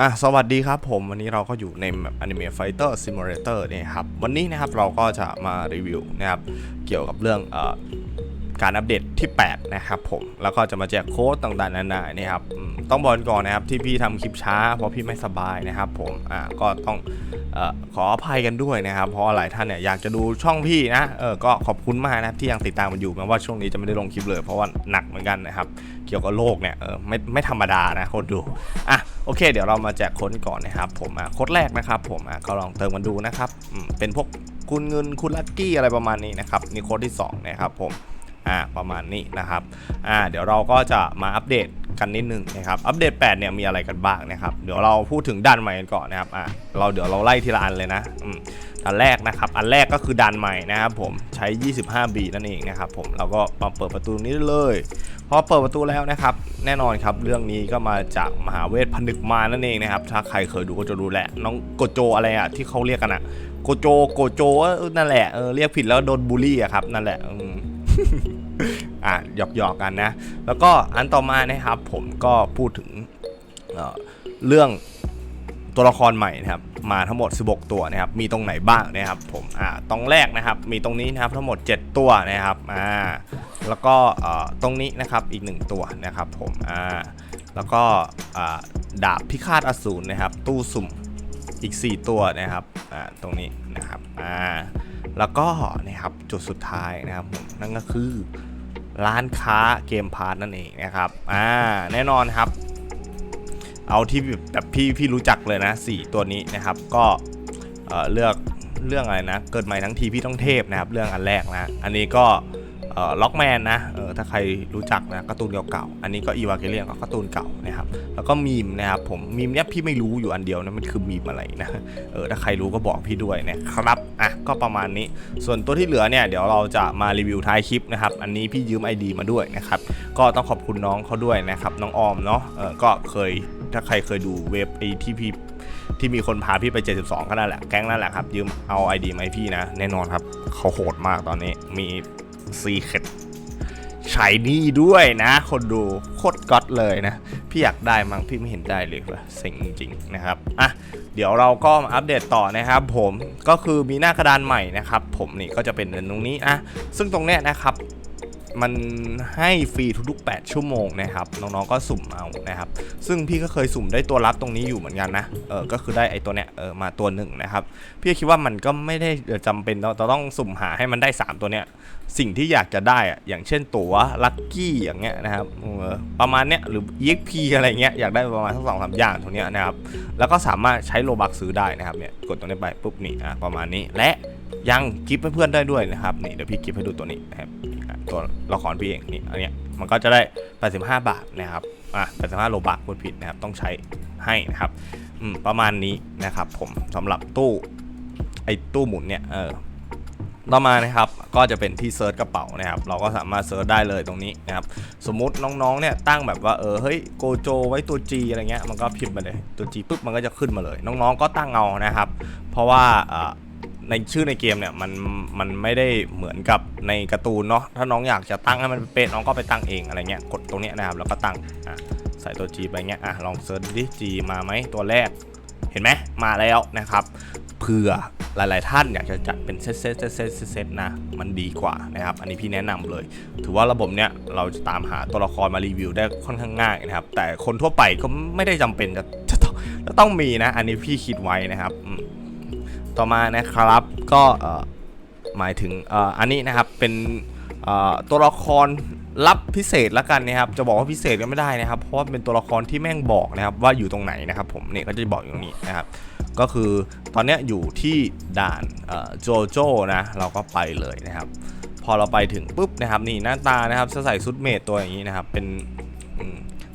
อะสวัสดีครับผมวันนี้เราก็อยู่ในแบบ Anime Fighter Simulator เนี่ครับ วันนี้นะครับเราก็จะมารีวิวนะครับ เกี่ยวกับเรื่องเออ การอัปเดตที่ 8 นะครับผมแล้วก็จะมาแจกโค้ดต่างๆนานานี่ครับต้องบอกก่อนนะครับที่พี่ทำคลิปช้า เพราะพี่ไม่สบายนะครับผมอะก็ต้องอขออภัยกันด้วยนะครับ เพราะหลายท่านเนี่ยอยากจะดูช่องพี่นะเออก็ขอบคุณมากนะครับที่ยังติดตามมันอยู่แม้ว่าช่วงนี้จะไม่ได้ลงคลิปเลย เพราะว่าหนักเหมือนกันนะครับเกี่ยวกับโลกเนี่ยเออไม่ไม่ธรรมดานะคนดูอะโอเค เดี๋ยวเรามาแจกโค้ดก่อนนะครับผมอะโค้ดแรกนะครับผมอะก็ลองเติมกันดูนะครับเป็นพวกคุณเงินคุณลัคกี้อะไรประมาณนี้นะครับนี่โค้ดที่สองนะครับผม อ่าประมาณนี้นะครับอ่าเดี๋ยวเราก็จะมาอัปเดตกันนิดนึงนะครับอัปเดต 8 เนี่ยมีอะไรกันบ้างนะครับเดี๋ยวเราพูดถึงด้านใหม่กันก่อนนะครับอะเราเดี๋ยวเราไล่ทีละอันเลยนะอืมอันแรกนะครับ อันแรกก็คือดันใหม่นะครับผมใช้ 25 บีนั่นเองนะครับผมเราก็มาเปิดประตูนี้เลยพอเปิดประตูแล้วนะครับ แน่นอนครับเรื่องนี้ก็มาจากมหาเวทผนึกมานั่นเองนะครับ ถ้าใครเคยดูก็จะรู้แหละ น้องโกโจอะไรอะที่เขาเรียกกันอะโกโจโกโจนั่นแหละเออเรียกผิดแล้วโดนบูลลี่อะครับนั่นแหละ อะหยอกหยอกๆกันนะ แล้วก็อันต่อมานะครับ ผมก็พูดถึงเเรื่องตัวละครใหม่นะครับ มาทั้งหมด 16 ตัวนะครับ มีตรงไหนบ้างนะครับ ผมอ่าตรงแรกนะครับ มีตรงนี้นะครับทั้งหมด 7 ตัวนะครับอ่าแล้วก็อ่อตรงนี้นะครับอีก 1 ตัวนะครับ ผมอ่าแล้วก็อ่าดาบพิฆาตอสูรนะครับ ตู้สุ่มอีก 4 ตัวนะครับอ่าตรงนี้นะครับอ่า แล้วก็นะครับจุดสุดท้ายนะครับนั่นก็คือร้านค้าเกมพาร์ทนั่นเองนะครับอ่าแน่นอนครับ เอาที่แบบพี่พี่รู้จักเลยนะ 4 ตัวนี้นะครับ ก็เออเลือกเรื่องอะไรนะ เกิดใหม่ทั้งทีพี่ต้องเทพนะครับ เรื่องอันแรกนะ อันนี้ก็ ล็อกแมนนะออถ้าใครรู้จักนะการ์ตูนเก่าๆอันนี้ก็อีวาเกเลียนก็การ์ตูนเก่านะครับแล้วก็มีมนะครับผมมีมเนี้ยพี่ไม่รู้อยู่อันเดียวนะมันคือมีมอะไรนะเออถ้าใครรู้ก็บอกพี่ด้วยนะครับอะก็ประมาณนี้ ส่วนตัวที่เหลือเนี่ยเดี๋ยวเราจะมารีวิวท้ายคลิปนะครับอันนี้พี่ยืม ID มาด้วยนะครับก็ต้องขอบคุณน้องเขาด้วยนะครับน้องออมเนาะเออก็เคยถ้าใครเคยดูเว็บไอที่พี่ที่มีคนพาพี่ไป 72 ก็นั่นแหละ แก๊งนั่นแหละครับ ยืมเอา ID มาให้พี่นะ แน่นอนครับ เขาโหดมากตอนนี้ มี ซีเคดใช้นี่ด้วยนะ คนดูโคตรก๊อตเลยนะ พี่อยากได้มั้งพี่ไม่เห็นได้เลยว่ะเซ็งจริงๆนะครับอะเดี๋ยวเราก็มาอัปเดตต่อนะครับผมก็คือมีหน้ากระดานใหม่นะครับ ผมนี่ก็จะเป็นตรงนี้อะซึ่งตรงเนี้ยนะครับ มันให้ฟรีทุกๆ 8 ชั่วโมงนะครับ น้องๆก็สุ่มเอานะครับ ซึ่งพี่ก็เคยสุ่มได้ตัวรับตรงนี้อยู่เหมือนกันนะ เออ ก็คือได้ไอ้ตัวเนี้ยเออมาตัวหนึ่งนะครับ พี่คิดว่ามันก็ไม่ได้จำเป็นเราต้องสุ่มหาให้มันได้ 3 ตัวเนี้ย สิ่งที่อยากจะได้อะอย่างเช่นตัวลัคกี้อย่างเงี้ยนะครับเออประมาณเนี้ยหรือ EXP อะไรเงี้ย อยากได้ประมาณทั้งสองสามอย่างตรงเนี้ยนะครับ แล้วก็สามารถใช้โลบักซื้อได้นะครับ เนี่ย กดตรงนี้ไปปุ๊บนี่อะประมาณนี้ และยังกิฟต์เพื่อนได้ด้วยนะครับ นี่เดี๋ยวพี่กิฟต์ให้ดูตัวนี้นะครับ ตัวละครพี่เองนี่อันเนี้ยมันก็จะได้ 85 บาทนะครับอะ85โลบาทพูดผิดนะครับต้องใช้ให้นะครับอืมประมาณนี้นะครับ ผมสำหรับตู้ไอ้ตู้หมุนเนี่ยเออต่อมานะครับก็จะเป็นที่เซิร์ชกระเป๋านะครับ เราก็สามารถเซิร์ชได้เลยตรงนี้นะครับ สมมุติน้องๆเนี่ยตั้งแบบว่าเออเฮ้ยโกโจไว้ตัว G อะไรเงี้ยมันก็พิมพ์มาเลยตัว G ปุ๊บมันก็จะขึ้นมาเลย น้องๆก็ตั้งเอานะครับ เพราะว่าอ่า ในชื่อในเกมเนี่ยมันมันไม่ได้เหมือนกับในการ์ตูนเนาะถ้าน้องอยากจะตั้งให้มันเป็นน้องก็ไปตั้งเองอะไรเงี้ยกดตรงเนี้ยนะครับแล้วก็ตั้งอะใส่ตัว G ไปเงี้ยอะลองเซิร์ชดิ G มาไหมตัวแรกเห็นไหมมาแล้วนะครับเผื่อหลาย ๆ ท่านอยากจะจัดเป็นเซตเซตเซตเซตเซตนะ มันดีกว่านะครับ อันนี้พี่แนะนำเลย ถือว่าระบบเนี้ยเราจะตามหาตัวละครมารีวิวได้ค่อนข้างง่ายนะครับ แต่คนทั่วไปก็ไม่ได้จำเป็นจะจะต้องจะต้องมีนะ อันนี้พี่คิดไว้นะครับ ต่อมานะครับก็หมายถึงอ,อันนี้นะครับเป็นตัวละครลับพิเศษละกันนะครับจะบอกว่าพิเศษก็ไม่ได้นะครับ เพราะว่าเป็นตัวละครที่แม่งบอกนะครับว่าอยู่ตรงไหนนะครับผมเนี่ยก็จะบอกอยู่ตรงนี้นะครับก็คือตอนนี้อยู่ที่ด่านโจโจนะเราก็ไปเลยนะครับ พอเราไปถึงปุ๊บนะครับนี่หน้าตานะครับจะใส่ชุดเมดตัวอย่างนี้นะครับเป็น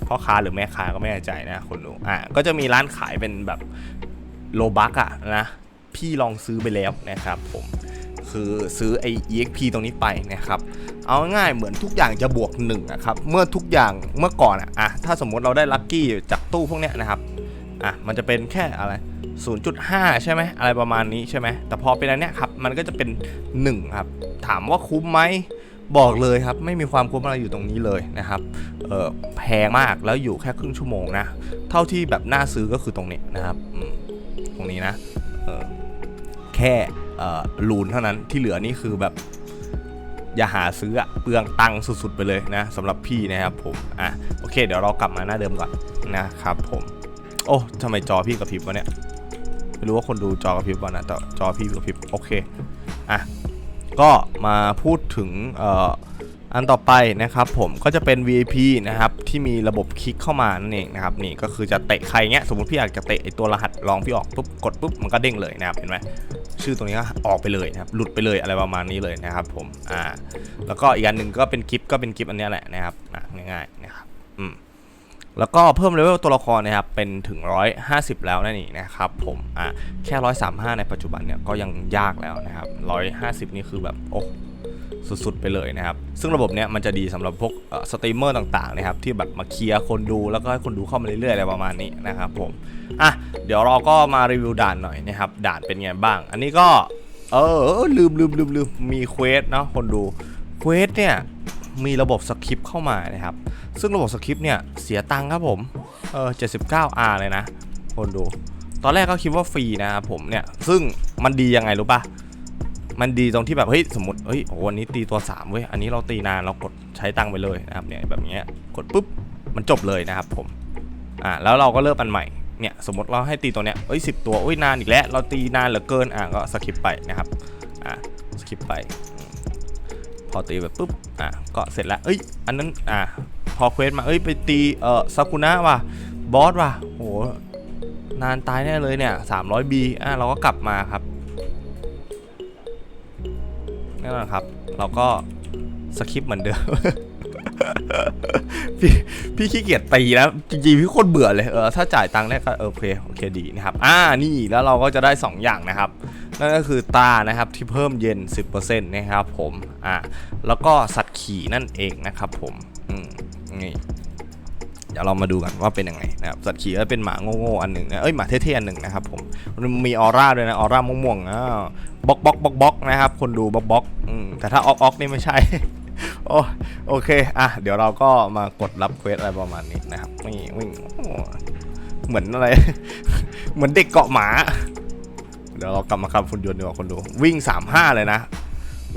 พ่อค้าหรือแม่ค้าก็ไม่แน่ใจนะคนดูอะก็จะมีร้านขายเป็นแบบโลบักอะนะ พี่ลองซื้อไปแล้วนะครับผมคือซื้อไอ้ exp ตรงนี้ไปนะครับ เอาง่ายเหมือนทุกอย่างจะบวกหนึ่งนะครับ เมื่อทุกอย่างเมื่อก่อนอะอะถ้าสมมติเราได้ลัคกี้จากตู้พวกเนี้ยนะครับ อะมันจะเป็นแค่อะไร 0.5 ใช่ไหมอะไรประมาณนี้ใช่ไหม แต่พอเป็นอันเนี้ยครับ มันก็จะเป็น 1 ครับ ถามว่าคุ้มไหมบอกเลยครับ ไม่มีความคุ้มอะไรอยู่ตรงนี้เลยนะครับ เออแพงมากแล้วอยู่แค่ครึ่งชั่วโมงนะ เท่าที่แบบน่าซื้อก็คือตรงนี้นะครับ ตรงนี้นะ เออ แค่ลูนเท่านั้นที่เหลือนี่คือแบบอย่าหาซื้อเปลืองตังค์สุด ๆ ไปเลยนะสำหรับพี่นะครับผมอะโอเค เดี๋ยวเรากลับมาหน้าเดิมก่อนนะครับผมโอ้ทำไมจอพี่กระพริบวะเนี่ยไม่รู้ว่าคนดูจอกระพริบวะนะแต่จอพี่กระพริบโอเคอะก็มาพูดถึงอันต่อไปนะครับผมก็จะเป็น VIP นะครับที่มีระบบคลิกเข้ามานั่นเองนะครับนี่ก็คือจะเตะใครเงี้ยสมมติพี่อยากจะเตะไอตัวรหัสลองพี่ออกปุ๊บกดปุ๊บมันก็เด้งเลยนะครับเห็นไหม ชื่อตรงนี้ก็ออกไปเลยนะครับหลุดไปเลยอะไรประมาณนี้เลยนะครับผมอ่าแล้วก็อีกอันหนึ่งก็เป็นกิฟก็เป็นกิฟอันนี้แหละนะครับง่ายๆนะครับอืมแล้วก็เพิ่มเลเวลตัวละครนะครับเป็นถึง 150 แล้วนั่นเองนะครับผมอะแค่ 135 ในปัจจุบันเนี่ยก็ยังยากแล้วนะครับ 150 นี่คือแบบโอ้ สุดๆไปเลยนะครับ ซึ่งระบบเนี้ยมันจะดีสำหรับพวกสตรีมเมอร์ต่างๆนะครับที่แบบมาเคลียร์คนดูแล้วก็ให้คนดูเข้ามาเรื่อยๆอะไรประมาณนี้นะครับผมอะเดี๋ยวเราก็มารีวิวด่านหน่อยนะครับด่านเป็นไงบ้าง อันนี้ก็เออลืมลืมลืมลืมมีเควสเนาะคนดูเควสเนี่ยมีระบบสคริปต์เข้ามานะครับ ซึ่งระบบสคริปต์เนี่ยเสียตังค์ครับผมเออ 79R เลยนะ คนดู ตอนแรกก็คิดว่าฟรีนะครับผมเนี่ย ซึ่งมันดียังไงรู้ป่ะ มันดีตรงที่แบบเฮ้ยสมมติเฮ้ยโอ้วันนี้ตีตัว3เว้ยอันนี้เราตีนานเรากดใช้ตังไปเลยนะครับเนี่ยแบบเนี้ยกดปุ๊บมันจบเลยนะครับผมอ่าแล้วเราก็เริ่มอันใหม่เนี่ยสมมติเราให้ตีตัวเนี้ยเอ้ยสิตัวอุ้ยนานอีกแล้ว เราตีนานเหลือเกินอ่าก็สคิปไปนะครับอ่าสคิปไป พอตีแบบปุ๊บอะก็เสร็จแล้วเอ้ยอันนั้นอะพอเควสมาเอ้ยไปตีเอ่อซากุนะว่ะบอสว่ะโหนานตายแน่เลยเนี่ย 300B อะเราก็กลับมาครับ น่นอนครับ เราก็สคริปเหมือนเดิม พี่พี่ขี้เกียจตีแล้วจริงๆพี่โคตรเบื่อเลยเออถ้าจ่ายตังค์ได้ก็เออโอเคโอเคดีนะครับ อ่านี่แล้วเราก็จะได้ 2 อย่างนะครับ นั่นก็คือตานะครับที่เพิ่มเย็น 10%นะครับผมอะแล้วก็สัตว์ขี่นั่นเองนะครับผมอืมนี่ ดี๋ยวเรามาดูกันว่าเป็นยังไงนะครับสัตว์ขี่ก็เป็นหมาโง่ๆอันหนึ่งนะเอ้ยหมาเท่ๆอันหนึ่งนะครับผมมันมีออร่าด้วยนะออร่าม่วงๆอ่าบล็อกบล็อกบล็อกบล็อกนะครับคนดูบล็อกบล็อกแต่ถ้าออกออกนี่ไม่ใช่โอ้โอเคอะเดี๋ยวเราก็มากดรับเควสอะไรประมาณนี้นะครับนี่วิ่งเหมือนอะไร เหมือนเด็กเกาะหมา เดี๋ยวเรากลับมาขับฝุ่นยนต์ดีกว่าคนดู วิ่ง 35 เลยนะ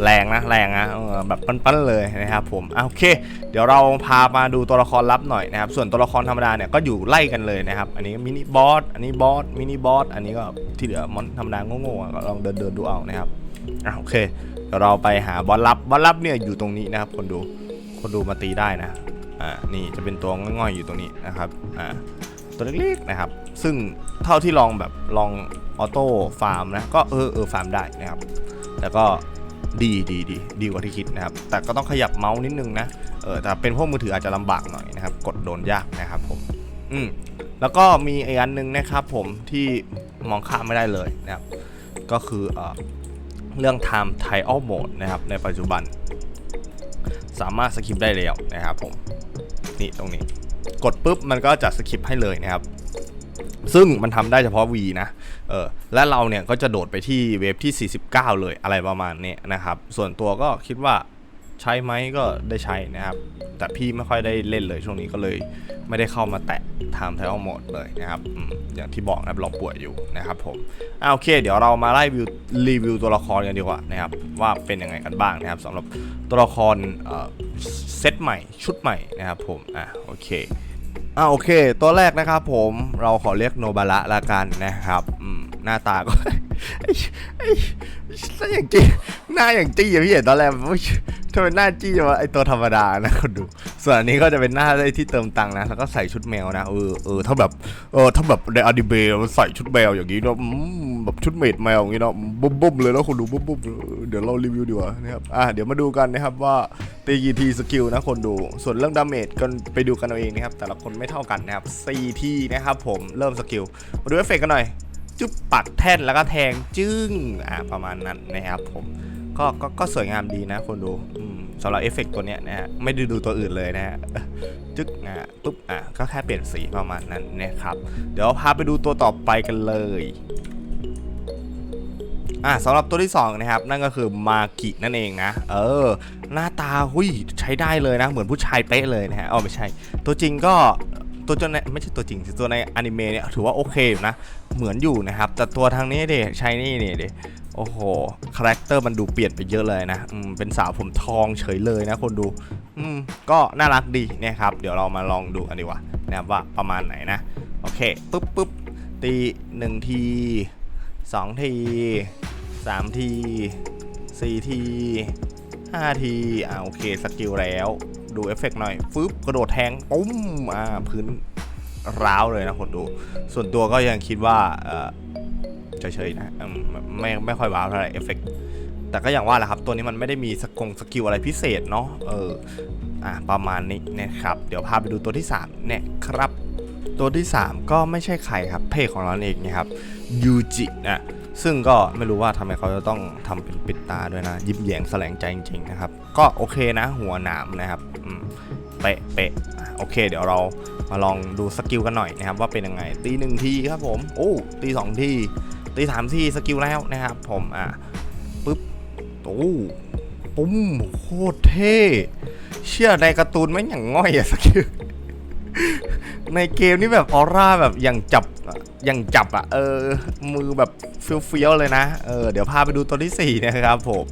แรงนะแรงนะแบบปั้นๆเลยนะครับผมโอเค เดี๋ยวเราพามาดูตัวละครลับหน่อยนะครับ ส่วนตัวละครธรรมดาเนี่ยก็อยู่ไล่กันเลยนะครับ อันนี้มินิบอสอันนี้บอสมินิบอสอันนี้ก็ที่เหลือมอนธรรมดาโง่ๆอ่ก็ลองเดินเดินๆดูเอานะครับอะโอเคเดี๋ยวเราไปหาบอสลับบอสลับเนี่ยอยู่ตรงนี้นะครับ คนดูคนดูมาตีได้นะอ่านี่จะเป็นตัวง่อยๆอยู่ตรงนี้นะครับอ่าตัวเล็กๆนะครับ ซึ่งเท่าที่ลองแบบลองออโต้ฟาร์มนะก็เออเออฟาร์มได้นะครับแต่ก็ ดีดีดีดีกว่าที่คิดนะครับ แต่ก็ต้องขยับเมาส์นิดนึงนะ เออแต่เป็นพวกมือถืออาจจะลำบากหน่อยนะครับ กดโดนยากนะครับผม อืมแล้วก็มีอีกอันหนึงนะครับผมที่มองข้ามไม่ได้เลยนะครับ ก็คือเออเรื่อง time trial mode นะครับ ในปัจจุบัน สามารถสคิปได้แล้วนะครับผม นี่ตรงนี้ กดปุ๊บมันก็จะสคิปให้เลยนะครับ ซึ่งมันทำได้เฉพาะ V นะ เออและเราเนี่ยก็จะโดดไปที่เวฟที่ 49 เลยอะไรประมาณนี้นะครับ ส่วนตัวก็คิดว่าใช้ไหมก็ได้ใช้นะครับ แต่พี่ไม่ค่อยได้เล่นเลยช่วงนี้ก็เลยไม่ได้เข้ามาแตะ Time Trial Mode เลยนะครับออย่างที่บอกนะครับเราป่วยอยู่นะครับผมอ่าโอเค เดี๋ยวเรามาไล่วิวรีวิวตัวละครกันดีกว่านะครับ ว่าเป็นยังไงกันบ้างนะครับสำหรับตัวละครเออเซตใหม่ชุดใหม่นะครับผมอะโอเคอ่าโอเค ตัวแรกนะครับผมเราขอเรียกโนบาระละกันนะครับอืม หน้าตาก็ไอ้ไอ้หน้าอย่างจี้หน้าอย่างจี้อะพี่เห็นตอนแรกทำไมหน้าจี้วะไอตัวธรรมดานะคนดู ส่วนอันนี้ก็จะเป็นหน้าที่เติมตังค์นะ แล้วก็ใส่ชุดแมวนะ เออเออถ้าแบบเออถ้าแบบในอนิเมะมันใส่ชุดแมวอย่างนี้เนาะแบบชุดเมดแมวอย่างนี้เนาะบุ้มบุ้มเลยแล้วคนดูบุ้มบุ้มเดี๋ยวเรารีวิวดีกว่านะครับอะเดี๋ยวมาดูกันนะครับว่าตีกี่ทีสกิลนะคนดู ส่วนเรื่องดาเมจก็ไปดูกันเอาเองนะครับแต่ละคนไม่เท่ากันนะครับ4ทีนะครับผมเริ่มสกิลมาดูเอฟเฟกต์กันหน่อย จุ๊บปักแท่นแล้วก็แทงจึ้งอ่าประมาณนั้นนะครับผมก็ก็ก็สวยงามดีนะคนดูสำหรับเอฟเฟกต์ตัวเนี้ยนะฮะไม่ได้ดูตัวอื่นเลยนะฮะจึ๊กอะปุ๊บอะก็แค่เปลี่ยนสีประมาณนั้นนะครับ เดี๋ยวพาไปดูตัวต่อไปกันเลยอะสำหรับตัวที่สองนะครับนั่นก็คือมากินั่นเองนะ เออ หน้าตาหุยใช้ได้เลยนะ เหมือนผู้ชายเป๊ะเลยนะฮะอ๋อไม่ใช่ ตัวจริงก็ ตัวจนในไม่ใช่ตัวจริงสิตัวในอนิเมะเนี่ยถือว่าโอเคอยู่นะ เหมือนอยู่นะครับ แต่ตัวทางนี้เด็ใช้นี่เนี่ยเด็โอ้โห คาแรคเตอร์มันดูเปลี่ยนไปเยอะเลยนะอืมเป็นสาวผมทองเฉยเลยนะคนดู อืม ก็น่ารักดีนะครับ เดี๋ยวเรามาลองดูกันดีกว่านะครับว่าประมาณไหนนะ โอเค ปุ๊บปุ๊บตีหนึ่งทีสองทีสามทีสี่ทีห้าที อ่าโอเค สกิลแล้ว ดูเอฟเฟกต์หน่อยฟึบกระโดดแทงปุ้มอ่าพื้นร้าวเลยนะคนดู ส่วนตัวก็ยังคิดว่าเออเฉยๆนะไม่ไม่ค่อยว้าวเท่าไหร่เอฟเฟกต์แต่ก็อย่างว่าแหละครับตัวนี้มันไม่ได้มีสกงสกิลอะไรพิเศษเนาะเอออะประมาณนี้นะครับ เดี๋ยวพาไปดูตัวที่3เนี่ยครับ ตัวที่ 3 ก็ไม่ใช่ใครครับเพจของเราเองนะครับยูจินะ ซึ่งก็ไม่รู้ว่าทำไมเขาจะต้องทำเป็นปิดตาด้วยนะ ยิ้มแย้งแสลงใจจริงๆนะครับ ก็โอเคนะ หัวหนามนะครับเป๊ะเป๊ะโอเค เดี๋ยวเรามาลองดูสกิลกันหน่อยนะครับ ว่าเป็นยังไง ตีหนึ่งทีครับผมโอ้ตีสองทีตีสามทีสกิลแล้วนะครับ ผมอะปึ๊บโอ้ปุ้มโคตรเท่เชื่อในการ์ตูนไม่อย่างง่อยอะสกิลในเกมนี่แบบออร่าแบบอย่างจับ ย่างจับอะเออมือแบบเฟี้ยวๆเลยนะเออเดี๋ยวพาไปดูตัวที่4นะครับผม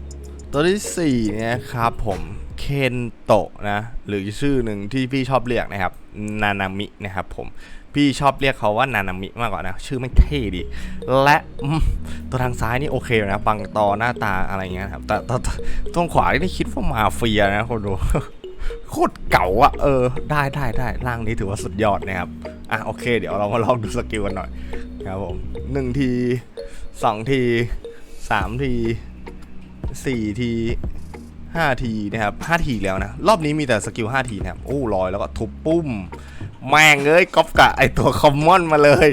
ตัวที่4เนี่ยครับผมเคนโตะนะหรือชื่อหนึ่งที่พี่ชอบเรียกนะครับนานามินะครับผมพี่ชอบเรียกเขาว่านานามิมากกว่านะชื่อไม่เท่ดี และตัวทางซ้ายนี่โอเคนะบังตอหน้าตาอะไรเงี้ยครับแต่แต่แต่ตรงขวานี่คิดว่ามาเฟียนะคนดูโคตรเก่าอะเออได้ได้ได้ร่างนี้ถือว่าสุดยอดนะครับ อะโอเค เดี๋ยวเรามาลองดูสกิลกันหน่อยครับผมหนึ่งทีสองทีสามทีสี่ทีห้าทีนะครับห้าทีแล้วนะ รอบนี้มีแต่สกิลห้าทีนะครับโอ้ลอยแล้วก็ทุบปุ้ม แม่งเอ้ยก๊อปกะไอตัวคอมมอนมาเลย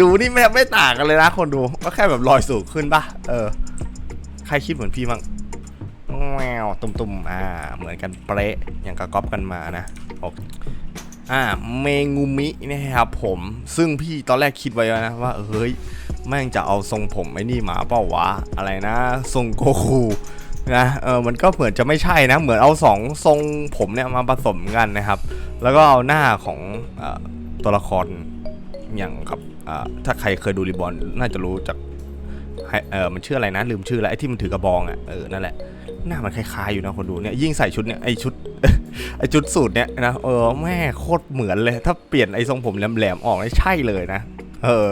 ดูนี่ไม่ไม่ต่างกันเลยนะคนดู ก็แค่แบบลอยสูงขึ้นปะเออ ใครคิดเหมือนพี่มั้งแมวตุ่มๆ อ่า เหมือนกันเป๊ะอย่างกับก๊อปกันมานะโอเค อ่าเมงูมินะครับผมซึ่งพี่ตอนแรกคิดไว้นะว่าเฮ้ยแม่งจะเอาทรงผมไอ้นี่หมาเปล่าวะอะไรนะทรงโกคูนะเออมันก็เหมือนจะไม่ใช่นะ เหมือนเอาสองทรงผมเนี่ยมาผสมกันนะครับ แล้วก็เอาหน้าของอตัวละครอย่างกับถ้าใครเคยดูรีบอลน่าจะรู้จากเออมันชื่ออะไรนะ ลืมชื่อแล้วไอ้ที่มันถือกระบองอะเออนั่นแหละหน้ามันคล้ายๆอยู่นะคนดูเนี่ยยิ่งใส่ชุดเนี่ยไอชุด ไอชุดสูตรเนี่ยนะเออแม่โคตรเหมือนเลย ถ้าเปลี่ยนไอทรงผมแหลมๆออกนี่ใช่เลยนะ เออ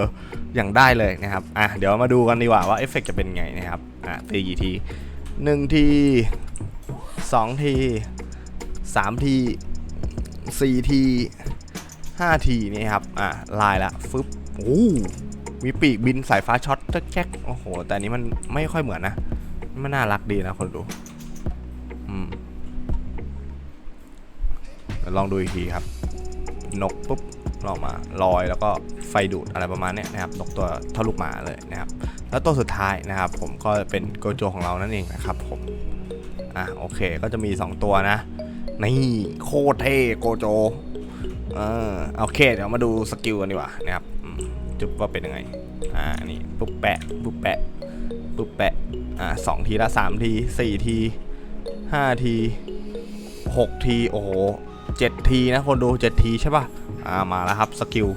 อย่างได้เลยนะครับอะเดี๋ยวมาดูกันดีกว่าว่าเอฟเฟกจะเป็นไงนะครับอะตีกี่ทีหนึ่งทีสองทีสามทีสี่ทีห้าทีนี่ครับอะลายละฟึบโอ้มีปีกบินสายฟ้าช็อตแจ๊กโอ้โห แต่นี้มันไม่ค่อยเหมือนนะ มันน่ารักดีนะคนดู อืม ลองดูอีกทีครับ นกปุ๊บลองมาลอยแล้วก็ไฟดูดอะไรประมาณนี้นะครับนกตัวเท่าลูกหมาเลยนะครับ แล้วตัวสุดท้ายนะครับ ผมก็เป็นโกโจของเรานั่นเองนะครับผมอะโอเคก็จะมี 2 ตัวนะนี่โคตรเท่โกโจเออโอเคเดี๋ยวมาดูสกิลกันดีกว่านะครับจุ๊บว่าเป็นยังไงอ่านี่ปุ๊บแปะปุ๊บแปะปุ๊บแปะอ่าสองทีละสามทีสี่ทีห้าทีหกทีโอ้โห เจ็ดทีนะคนดูเจ็ดทีใช่ป่ะอ่ามาแล้วครับสกิล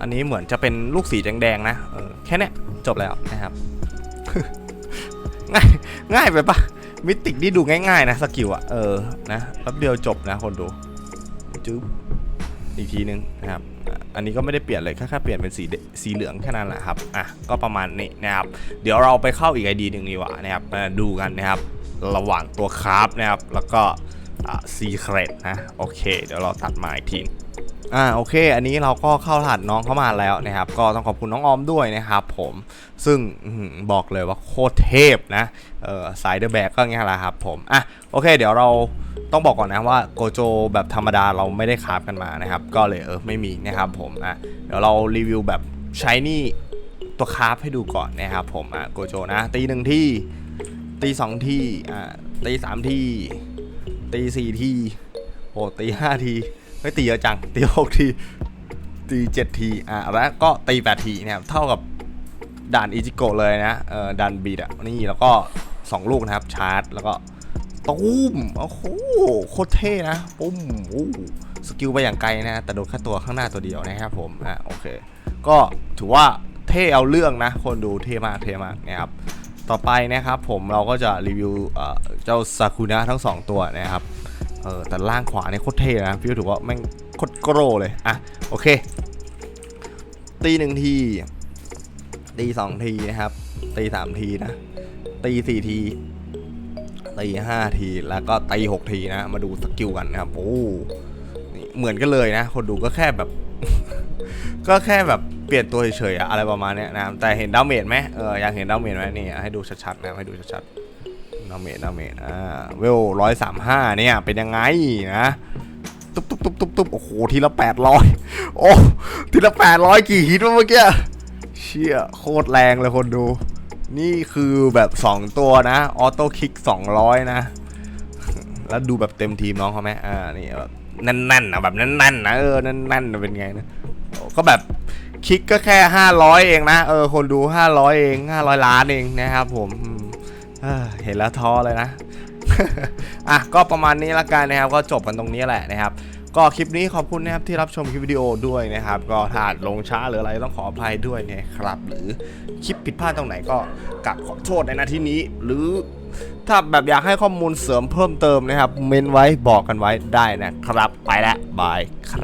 อันนี้เหมือนจะเป็นลูกสีแดงๆนะออแค่เนี้ยจบแล้วนะครับ ง่ายง่ายไปปะมิติกนี่ดูง่ายๆนะสกิลอะเออนะแป๊บเดียวจบนะคนดูจึ๊บอีกทีนึงนะครับอันนี้ก็ไม่ได้เปลี่ยนเลยแค่เปลี่ยนเป็นสีสีเหลืองแค่นั้นแหละครับอะก็ประมาณนี้นะครับ เดี๋ยวเราไปเข้าอีกไอดีหนึ่งดีกว่านะครับมาดูกันนะครับ ระหว่างตัวคราฟนะครับ แล้วก็ ซีเครตนะ โอเค เดี๋ยวเราตัดมาอีกทีอ่าโอเค อันนี้เราก็เข้าถัดน้องเข้ามาแล้วนะครับ ก็ต้องขอบคุณน้องออมด้วยนะครับ ผม ซึ่งบอกเลยว่าโคตรเทพนะเออสายเดอะแบกก็เงี้ยแหละครับผมอะโอเค เดี๋ยวเราต้องบอกก่อนนะว่าโกโจแบบธรรมดาเราไม่ได้คราฟกันมานะครับ ก็เลยเออไม่มีนะครับผมอะเดี๋ยวเรารีวิวแบบใช้นี่ตัวคราฟให้ดูก่อนนะครับผมอะโกโจนะตีหนึ่งที่ตีสองที่อ่าตีสามที่ ตีสี่ทีโอ้ตีห้าทีไม่ตีเยอะจัง ตีหกที ตีเจ็ดที อะ แล้วก็ตีแปดทีนะครับ เท่ากับด่านอิจิโกะเลยนะ เออด่านบีดอะ นี่แล้วก็สองลูกนะครับ ชาร์จ แล้วก็ตุ้มโอ้โหโคตรเท่นะ ปุ้มอู้สกิลไปอย่างไกลนะ แต่โดนแค่ตัวข้างหน้าตัวเดียวนะครับผม อะ โอเค ก็ถือว่าเท่เอาเรื่องนะ คนดูเท่มาก เท่มากนะครับ ต่อไปนะครับผมเราก็จะรีวิวเจ้าซากุนะทั้งสองตัวนะครับเออแต่ล่างขวาเนี่ยโคตรเท่นะพี่ถือว่าแม่งโคตรโกรเลยอะโอเค ตีหนึ่งทีตีสองทีนะครับ ตีสามทีนะ ตีสี่ที ตีห้าทีแล้วก็ตีหกทีนะ มาดูสกิลกันนะครับโอ้เหมือนกันเลยนะ คนดูก็แค่แบบ ก็แค่แบบ เปลี่ยนตัวเฉยๆอะอะไรประมาณเนี้ยนะแต่เห็นดาเมจไหมเอออยากเห็นดาเมจไหมนี่ให้ดูชัดๆนะให้ดูชัดๆดาเมจดาเมจอ่าเวลร้อยสามห้าเนี่ยเป็นยังไงนะตุ๊บตุ๊บตุ๊บตุ๊บตุ๊บโอ้โหทีละแปดร้อยโอ้ทีละแปดร้อยกี่ฮิตวะเมื่อกี้เชี่ยโคตรแรงเลยคนดู นี่คือแบบ 2 ตัวนะออโต้คิก200 นะ แล้วดูแบบเต็มทีมน้องเขาไหมอ่านี่แบบแน่นๆนะแบบแน่นๆนะเออแน่นๆนะเป็นไงนะก็แบบ คลิกก็แค่ 500 เองนะ เออ คนดู 500 เอง 500 ล้านเองนะครับผมเออเห็นแล้วท้อเลยนะ อะ ก็ประมาณนี้ละกันนะครับ ก็จบกันตรงนี้แหละนะครับ ก็คลิปนี้ขอบคุณนะครับที่รับชมคลิปวิดีโอด้วยนะครับ ก็ถ้าลงช้าหรืออะไรต้องขออภัยด้วยนะครับ หรือคลิปผิดพลาดตรงไหนก็กลับขอโทษในนาทีนี้ หรือถ้าแบบอยากให้ข้อมูลเสริมเพิ่มเติมนะครับ เมนไว้บอกกันไว้ได้นะครับ ไปแล้วบายครับ